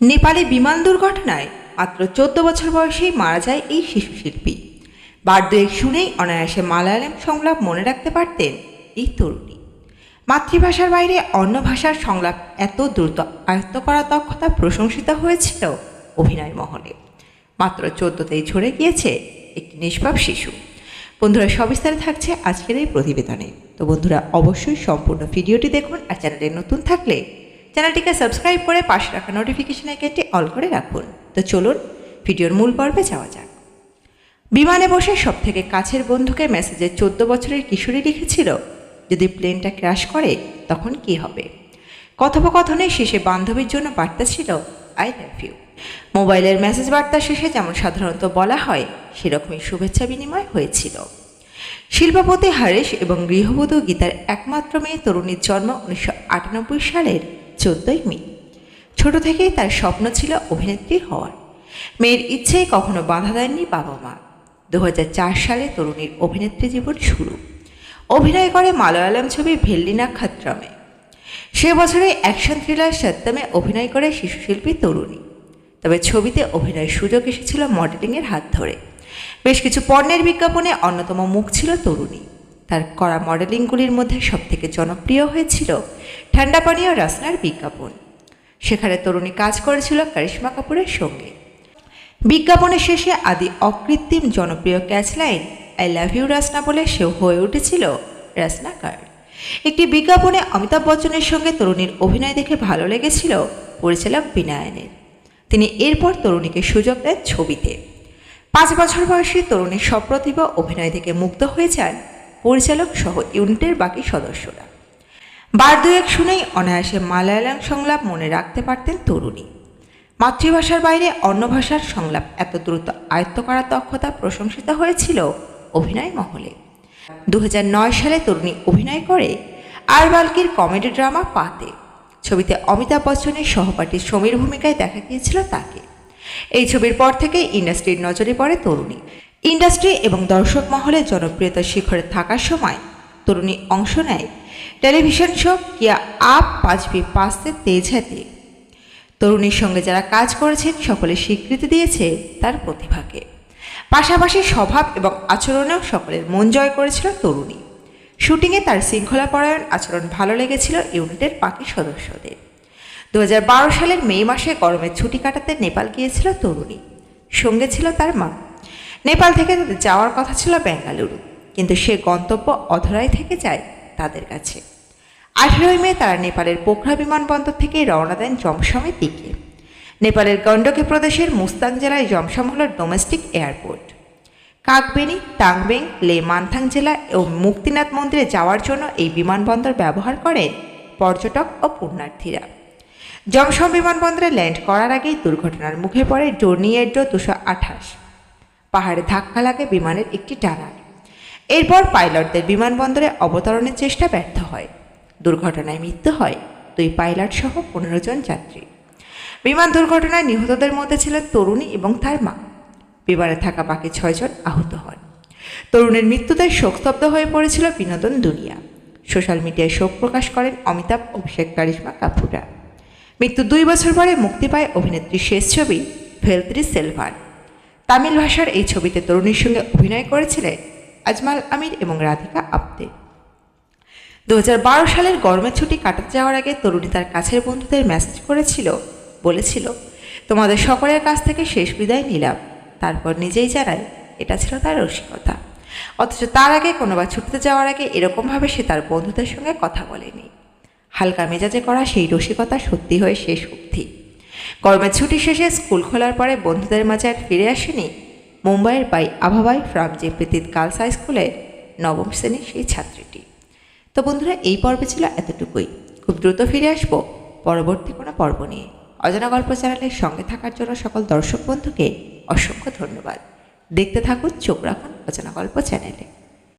নেপালে বিমান দুর্ঘটনায় মাত্র চোদ্দ বছর বয়সেই মারা যায় এই শিশু শিল্পী বার দুয়েক শুনেই অনায়াসে মালায়ালাম সংলাপ মনে রাখতে পারতেন এই তরুণী। মাতৃভাষার বাইরে অন্য ভাষার সংলাপ এত দ্রুত আয়ত্ত করা দক্ষতা প্রশংসিত হয়েছিল অভিনয় মহলে। মাত্র চোদ্দতেই ঝরে গিয়েছে একটি নিষ্পাপ শিশু। বন্ধুরা, সবিস্তারে থাকছে আজকের এই প্রতিবেদনে। তো বন্ধুরা, অবশ্যই সম্পূর্ণ ভিডিওটি দেখুন আর চ্যানেলে নতুন থাকলে চ্যানেলটিকে সাবস্ক্রাইব করে পাশে রাখা নোটিফিকেশন আইকনটি অল করে রাখুন। তো চলুন, ভিডিওর মূল পর্বে যাওয়া যাক। বিমানে বসে সব থেকে কাছের বন্ধুকে মেসেজে চোদ্দ বছরের কিশোরী লিখেছিল, যদি প্লেনটা ক্র্যাশ করে, তখন কি হবে? কথোপকথনের শেষে বান্ধবীর জন্য বার্তা ছিল আই লাভ ইউ মোবাইলের মেসেজ বার্তা শেষে যেমন সাধারণত বলা হয়, সেরকমই শুভেচ্ছা বিনিময় হয়েছিল। শিল্পপতি হারেশ এবং গৃহবধূ গীতার একমাত্র মেয়ে তরুণীর জন্ম উনিশশো আটানব্বই সালের চোদ্দই মে। ছোট থেকেই তার স্বপ্ন ছিল অভিনেত্রী হওয়ার। মেয়ের ইচ্ছেই কখনো বাধা দেননি বাবা মা। দু হাজার চার সালে তরুণীর অভিনেত্রী জীবন শুরু। অভিনয় করে মালয়ালম ছবি ভেল্লিনা খাত্রামে। সে বছরে অ্যাকশন থ্রিলার সত্যমে অভিনয় করে শিশুশিল্পী তরুণী। তবে ছবিতে অভিনয়ের সুযোগ এসেছিল মডেলিংয়ের হাত ধরে। বেশ কিছু পণ্যের বিজ্ঞাপনে অন্যতম মুখ ছিল তরুণী। তার করা মডেলিংগুলির মধ্যে সবথেকে জনপ্রিয় হয়েছিল ঠান্ডা পানীয় রাসনার বিজ্ঞাপন। সেখানে তরুণী কাজ করেছিল কারিশ্মা কাপুরের সঙ্গে। বিজ্ঞাপনের শেষে আদি অকৃত্রিম জনপ্রিয় catchline I love you Rasna বলে সেও হয়ে উঠেছিল রাসনা কার। একটি বিজ্ঞাপনে অমিতাভ বচ্চনের সঙ্গে তরুণীর অভিনয় দেখে ভালো লেগেছিল পরিচালক বিনায়নের। তিনি এরপর তরুণীকে সুযোগ দেন ছবিতে। পাঁচ বছর বয়সী তরুণীর সপ্রতিভা অভিনয় থেকে মুগ্ধ হয়ে যান পরিচালক সহ ইউনিটের বাকি সদস্যরা। বার দুয়েক শুনেই অনায়াসে মালায়ালাম সংলাপ মনে রাখতে পারতেন তরুণী। মাতৃভাষার বাইরে অন্য ভাষার সংলাপ এত দ্রুত আয়ত্ত করার দক্ষতা প্রশংসিত হয়েছিল অভিনয় মহলে। দু হাজার নয় সালে তরুণী অভিনয় করে আর বাল্কির কমেডি ড্রামা পাতে। ছবিতে অমিতাভ বচ্চনের সহপাঠী সমীর ভূমিকায় দেখা গিয়েছিল তাকে। এই ছবির পর থেকে ইন্ডাস্ট্রির নজরে পড়ে তরুণী। ইন্ডাস্ট্রি এবং দর্শক মহলে জনপ্রিয়তার শিখরে থাকার সময় তরুণী অংশ নেয় টেলিভিশন শো কিয়া আপ পাঁচবি পাঁচতে তেজ হাতে তরুণীর সঙ্গে যারা কাজ করেছেন, সকলে স্বীকৃতি দিয়েছে তার প্রতিভাকে। পাশাপাশি স্বভাব এবং আচরণেও সকলের মন জয় করেছিল তরুণী। শুটিংয়ে তার শৃঙ্খলাপরায়ণ আচরণ ভালো লেগেছিল ইউনিটের বাকি সদস্যদের। দু হাজার বারো সালের মে মাসে গরমের ছুটি কাটাতে নেপাল গিয়েছিল তরুণী। সঙ্গে ছিল তার মা। নেপাল থেকে তাদের যাওয়ার কথা ছিল বেঙ্গালুরু, কিন্তু সে গন্তব্য অধরাই থেকে যায় তাদের কাছে। আঠেরোই মে তারা নেপালের পোখরা বিমানবন্দর থেকে রওনা দেন জমসমের দিকে। নেপালের গণ্ডকী প্রদেশের মুস্তাং জেলায় জমসম হল ডোমেস্টিক এয়ারপোর্ট। কাকবেনি, টাংবেং, লে মানথাং জেলা ও মুক্তিনাথ মন্দিরে যাওয়ার জন্য এই বিমানবন্দর ব্যবহার করেন পর্যটক ও পুণ্যার্থীরা। জমসম বিমানবন্দরে ল্যান্ড করার আগেই দুর্ঘটনার মুখে পড়ে ডোর্নিয়েড্রো দুশো আঠাশ। পাহাড়ে ধাক্কা লাগে বিমানের একটি টানার। এরপর পাইলটদের বিমানবন্দরে অবতরণের চেষ্টা ব্যর্থ হয়। দুর্ঘটনায় মৃত্যু হয় দুই পাইলট সহ পনেরো জন যাত্রী। বিমান দুর্ঘটনায় নিহতদের মধ্যে ছিলেন তরুণী এবং তার মা। বিমানে থাকা বাকি ছয়জন আহত হন। তরুণের মৃত্যুতে শোকস্তব্ধ হয়ে পড়েছিল বিনোদন দুনিয়া। সোশ্যাল মিডিয়ায় শোক প্রকাশ করেন অমিতাভ, অভিষেক কারিশ্মা, কাপুরা। মৃত্যু দুই বছর পরে মুক্তি পায় অভিনেত্রী শেষ ছবি ভেলত্রি সেলভান তামিল ভাষার এই ছবিতে তরুণীর সঙ্গে অভিনয় করেছিলেন আজমাল আমির এবং রাধিকা আপ্তে। দু হাজার বারো সালের গরমের ছুটি কাটাতে যাওয়ার আগে তরুণী তার কাছের বন্ধুদের মেসেজ করেছিল, বলেছিল, তোমাদের সকলের কাছ থেকে শেষ বিদায় নিলাম। তারপর নিজেই জানায় এটা ছিল তার রসিকতা। অথচ তার আগে কোনোবার ছুটিতে যাওয়ার আগে এরকমভাবে সে তার বন্ধুদের সঙ্গে কথা বলেনি। হালকা মেজাজে করা সেই রসিকতা সত্যি হয়ে শেষ অবধি। গরমের ছুটি শেষে স্কুল খোলার পরে বন্ধুদের মাঝে আর ফিরে আসেনি মুম্বাইয়ের বাই আভাবাই ফ্রাম যে প্রীতিত গার্লস হাই স্কুলের নবম শ্রেণির সেই ছাত্রীটি। তো বন্ধুরা, এই পর্বে ছিল এতটুকুই। খুব দ্রুত ফিরে আসব পরবর্তী কোনো পর্ব নিয়ে। অজানা গল্প চ্যানেলের সঙ্গে থাকার জন্য সকল দর্শক বন্ধুকে অসংখ্য ধন্যবাদ। দেখতে থাকুন, চোখ রাখুন অজানা গল্প চ্যানেলে।